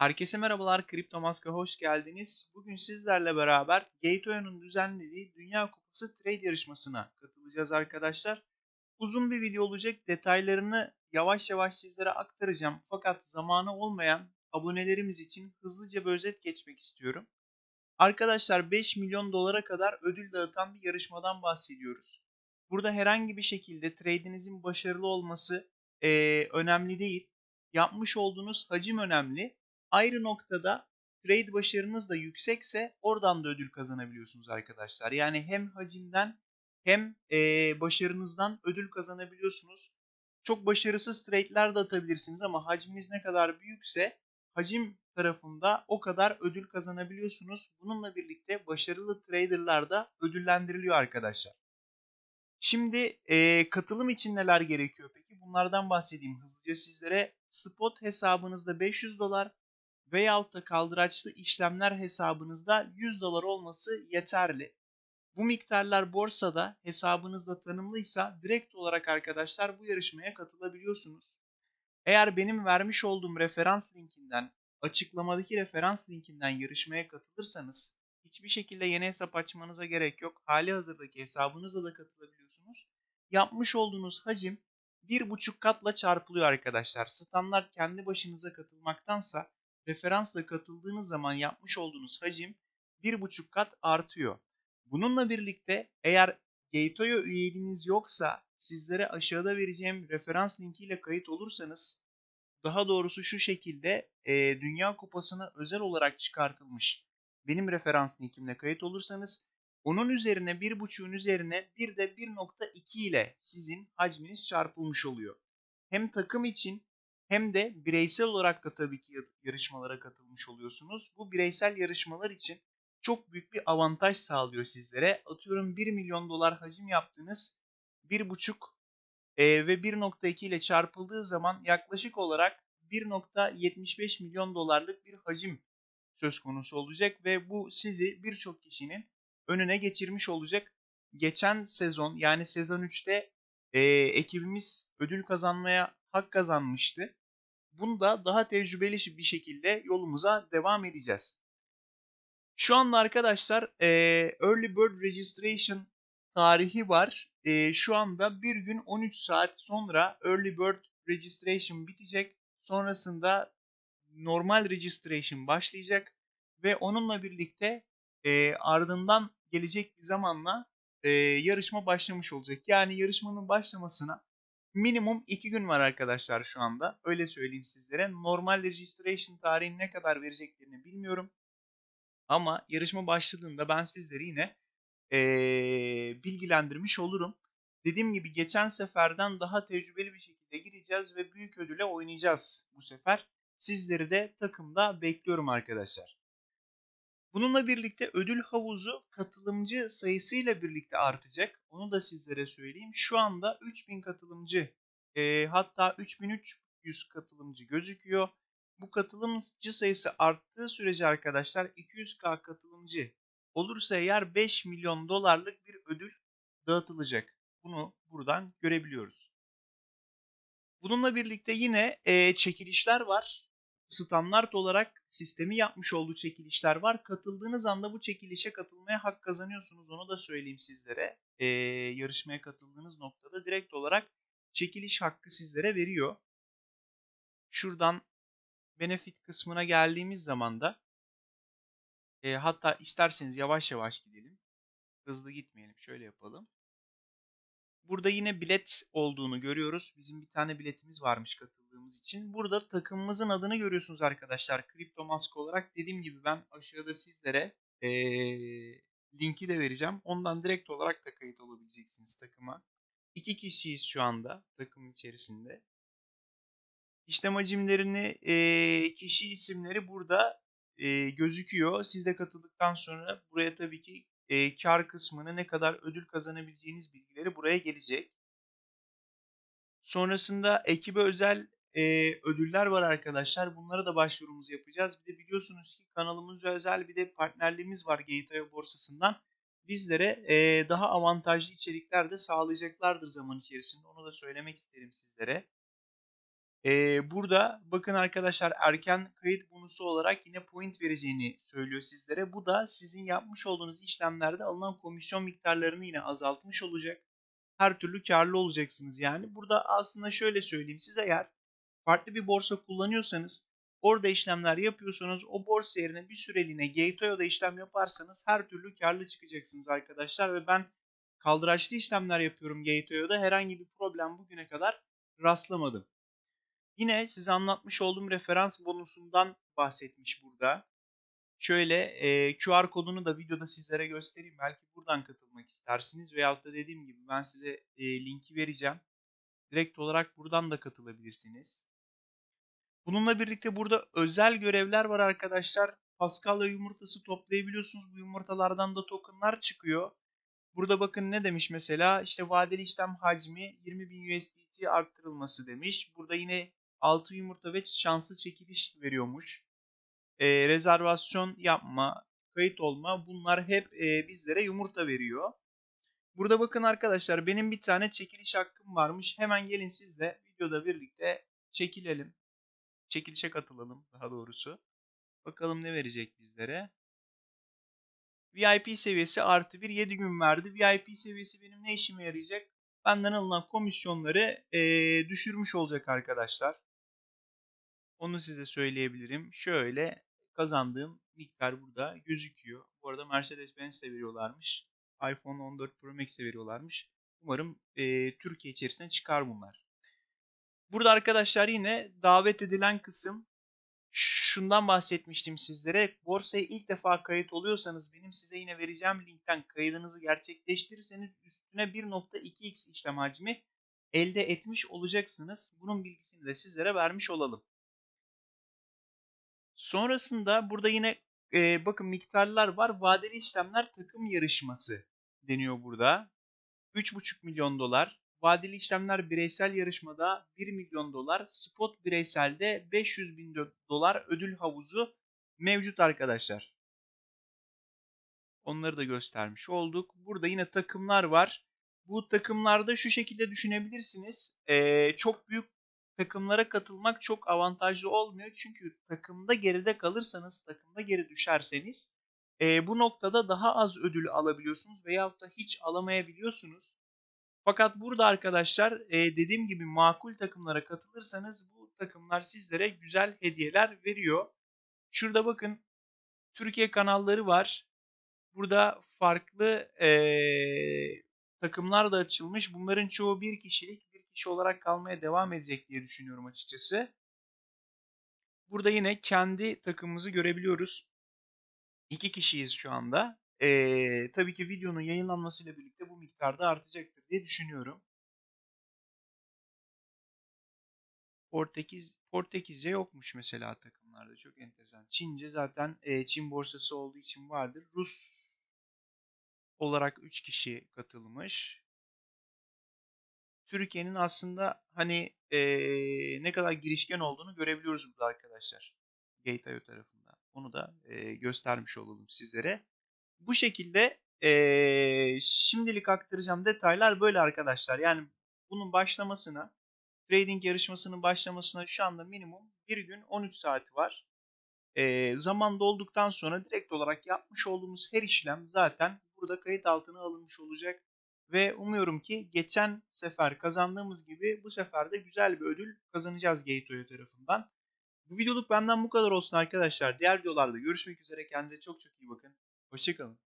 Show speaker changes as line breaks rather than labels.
Herkese merhabalar, Kripto Mask'a hoş geldiniz. Bugün sizlerle beraber Gate.io'nun düzenlediği Dünya Kupası Trade yarışmasına katılacağız arkadaşlar. Uzun bir video olacak, detaylarını yavaş yavaş sizlere aktaracağım. Fakat zamanı olmayan abonelerimiz için hızlıca bir özet geçmek istiyorum. Arkadaşlar 5 milyon dolara kadar ödül dağıtan bir yarışmadan bahsediyoruz. Burada herhangi bir şekilde trade'inizin başarılı olması eee, önemli değil. Yapmış olduğunuz hacim önemli. Ayrı noktada trade başarınız da yüksekse oradan da ödül kazanabiliyorsunuz arkadaşlar. Yani hem hacimden hem başarınızdan ödül kazanabiliyorsunuz. Çok başarısız trade'ler de atabilirsiniz ama hacminiz ne kadar büyükse hacim tarafında o kadar ödül kazanabiliyorsunuz. Bununla birlikte başarılı traderlar da ödüllendiriliyor arkadaşlar. Şimdi eee, katılım için neler gerekiyor peki? Bunlardan bahsedeyim hızlıca sizlere. Spot hesabınızda 500 dolar veyahut da kaldıraçlı işlemler hesabınızda 100 dolar olması yeterli. Bu miktarlar borsada hesabınızda tanımlıysa direkt olarak arkadaşlar bu yarışmaya katılabiliyorsunuz. Eğer benim vermiş olduğum referans linkinden, açıklamadaki referans linkinden yarışmaya katılırsanız hiçbir şekilde yeni hesap açmanıza gerek yok. Hali hazırdaki hesabınızla da katılabiliyorsunuz. Yapmış olduğunuz hacim bir buçuk katla çarpılıyor arkadaşlar. Standart kendi başınıza katılmaktansa referansla katıldığınız zaman yapmış olduğunuz hacim bir buçuk kat artıyor. Bununla birlikte eğer Gate.io üyeliğiniz yoksa sizlere aşağıda vereceğim referans linkiyle kayıt olursanız daha doğrusu şu şekilde e, Dünya Kupası'na özel olarak çıkartılmış benim referans linkimle kayıt olursanız onun üzerine 1.5'ün üzerine bir de 1.2 ile sizin hacminiz çarpılmış oluyor. Hem takım için hem de bireysel olarak da tabii ki yarışmalara katılmış oluyorsunuz. Bu bireysel yarışmalar için çok büyük bir avantaj sağlıyor sizlere. Atıyorum 1 milyon dolar hacim yaptınız. 1.5 e, ve 1.2 ile çarpıldığı zaman yaklaşık olarak 1.75 milyon dolarlık bir hacim söz konusu olacak ve bu sizi birçok kişinin önüne geçirmiş olacak. Geçen sezon yani sezon 3'te e, ekibimiz ödül kazanmaya hak kazanmıştı. Bunda daha tecrübeli bir şekilde yolumuza devam edeceğiz. Şu anda arkadaşlar e, Early Bird Registration tarihi var. E, şu anda bir gün 13 saat sonra Early Bird Registration bitecek. Sonrasında normal registration başlayacak ve onunla birlikte e, ardından gelecek bir zamanla e, yarışma başlamış olacak. Yani yarışmanın başlamasına minimum 2 gün var arkadaşlar şu anda. Öyle söyleyeyim sizlere. Normal registration tarihini ne kadar vereceklerini bilmiyorum. Ama yarışma başladığında ben sizleri yine e, bilgilendirmiş olurum. Dediğim gibi geçen seferden daha tecrübeli bir şekilde gireceğiz ve büyük ödüle oynayacağız bu sefer. Sizleri de takımda bekliyorum arkadaşlar. Bununla birlikte ödül havuzu katılımcı sayısıyla birlikte artacak. Onu da sizlere söyleyeyim. Şu anda 3000 katılımcı e, hatta 3300 katılımcı gözüküyor. Bu katılımcı sayısı arttığı sürece arkadaşlar 200k katılımcı olursa eğer 5 milyon dolarlık bir ödül dağıtılacak. Bunu buradan görebiliyoruz. Bununla birlikte yine e, çekilişler var standart olarak sistemi yapmış olduğu çekilişler var. Katıldığınız anda bu çekilişe katılmaya hak kazanıyorsunuz. Onu da söyleyeyim sizlere. Ee, yarışmaya katıldığınız noktada direkt olarak çekiliş hakkı sizlere veriyor. Şuradan benefit kısmına geldiğimiz zaman da e, hatta isterseniz yavaş yavaş gidelim. Hızlı gitmeyelim. Şöyle yapalım. Burada yine bilet olduğunu görüyoruz. Bizim bir tane biletimiz varmış katıldığımız için. Burada takımımızın adını görüyorsunuz arkadaşlar. Kripto Mask olarak. Dediğim gibi ben aşağıda sizlere ee, linki de vereceğim. Ondan direkt olarak da kayıt olabileceksiniz takıma. İki kişiyiz şu anda takım içerisinde. İşlem hacimlerini, e, kişi isimleri burada e, gözüküyor. Siz de katıldıktan sonra buraya tabii ki e, kar kısmını ne kadar ödül kazanabileceğiniz bilgileri buraya gelecek. Sonrasında ekibe özel e, ödüller var arkadaşlar. Bunlara da başvurumuzu yapacağız. Bir de biliyorsunuz ki kanalımıza özel bir de partnerliğimiz var Gate.io borsasından. Bizlere e, daha avantajlı içerikler de sağlayacaklardır zaman içerisinde. Onu da söylemek isterim sizlere. Ee, burada bakın arkadaşlar erken kayıt bonusu olarak yine point vereceğini söylüyor sizlere. Bu da sizin yapmış olduğunuz işlemlerde alınan komisyon miktarlarını yine azaltmış olacak. Her türlü karlı olacaksınız yani. Burada aslında şöyle söyleyeyim. Siz eğer farklı bir borsa kullanıyorsanız orada işlemler yapıyorsanız o borsa yerine bir süreliğine Gateway'da işlem yaparsanız her türlü karlı çıkacaksınız arkadaşlar ve ben kaldıraçlı işlemler yapıyorum Gateway'da herhangi bir problem bugüne kadar rastlamadım. Yine size anlatmış olduğum referans bonusundan bahsetmiş burada. Şöyle e, QR kodunu da videoda sizlere göstereyim. Belki buradan katılmak istersiniz. Veyahut da dediğim gibi ben size e, linki vereceğim. Direkt olarak buradan da katılabilirsiniz. Bununla birlikte burada özel görevler var arkadaşlar. Paskalya yumurtası toplayabiliyorsunuz. Bu yumurtalardan da tokenlar çıkıyor. Burada bakın ne demiş mesela işte vadeli işlem hacmi 20.000 USDT arttırılması demiş. Burada yine 6 yumurta ve şanslı çekiliş veriyormuş. E, rezervasyon yapma, kayıt olma bunlar hep e, bizlere yumurta veriyor. Burada bakın arkadaşlar benim bir tane çekiliş hakkım varmış. Hemen gelin sizle videoda birlikte çekilelim. Çekilişe katılalım daha doğrusu. Bakalım ne verecek bizlere. VIP seviyesi artı bir 7 gün verdi. VIP seviyesi benim ne işime yarayacak? Benden alınan komisyonları ee, düşürmüş olacak arkadaşlar. Onu size söyleyebilirim. Şöyle kazandığım miktar burada gözüküyor. Bu arada Mercedes-Benz de veriyorlarmış. iPhone 14 Pro Max de veriyorlarmış. Umarım e, Türkiye içerisinde çıkar bunlar. Burada arkadaşlar yine davet edilen kısım şundan bahsetmiştim sizlere. Borsaya ilk defa kayıt oluyorsanız benim size yine vereceğim linkten kaydınızı gerçekleştirirseniz üstüne 1.2x işlem hacmi elde etmiş olacaksınız. Bunun bilgisini de sizlere vermiş olalım. Sonrasında burada yine e, bakın miktarlar var. Vadeli işlemler takım yarışması deniyor burada. 3,5 milyon dolar. Vadeli işlemler bireysel yarışmada 1 milyon dolar. Spot bireyselde 500 bin dolar ödül havuzu mevcut arkadaşlar. Onları da göstermiş olduk. Burada yine takımlar var. Bu takımlarda şu şekilde düşünebilirsiniz. Ee, çok büyük takımlara katılmak çok avantajlı olmuyor. Çünkü takımda geride kalırsanız, takımda geri düşerseniz e, bu noktada daha az ödül alabiliyorsunuz veyahut da hiç alamayabiliyorsunuz. Fakat burada arkadaşlar e, dediğim gibi makul takımlara katılırsanız bu takımlar sizlere güzel hediyeler veriyor. Şurada bakın Türkiye kanalları var. Burada farklı e, takımlar da açılmış. Bunların çoğu bir kişilik kişi olarak kalmaya devam edecek diye düşünüyorum açıkçası. Burada yine kendi takımımızı görebiliyoruz. İki kişiyiz şu anda. Ee, tabii ki videonun yayınlanmasıyla birlikte bu miktarda artacaktır diye düşünüyorum. Portekiz Portekizce yokmuş mesela takımlarda. Çok enteresan. Çince zaten e, Çin borsası olduğu için vardır. Rus olarak 3 kişi katılmış. Türkiye'nin aslında hani e, ne kadar girişken olduğunu görebiliyoruz burada arkadaşlar. Gate.io tarafından. Onu da e, göstermiş olalım sizlere. Bu şekilde e, şimdilik aktaracağım detaylar böyle arkadaşlar. Yani bunun başlamasına, trading yarışmasının başlamasına şu anda minimum bir gün 13 saati var. E, zaman dolduktan sonra direkt olarak yapmış olduğumuz her işlem zaten burada kayıt altına alınmış olacak. Ve umuyorum ki geçen sefer kazandığımız gibi bu sefer de güzel bir ödül kazanacağız Gateway tarafından. Bu videoluk benden bu kadar olsun arkadaşlar. Diğer videolarda görüşmek üzere. Kendinize çok çok iyi bakın. Hoşçakalın.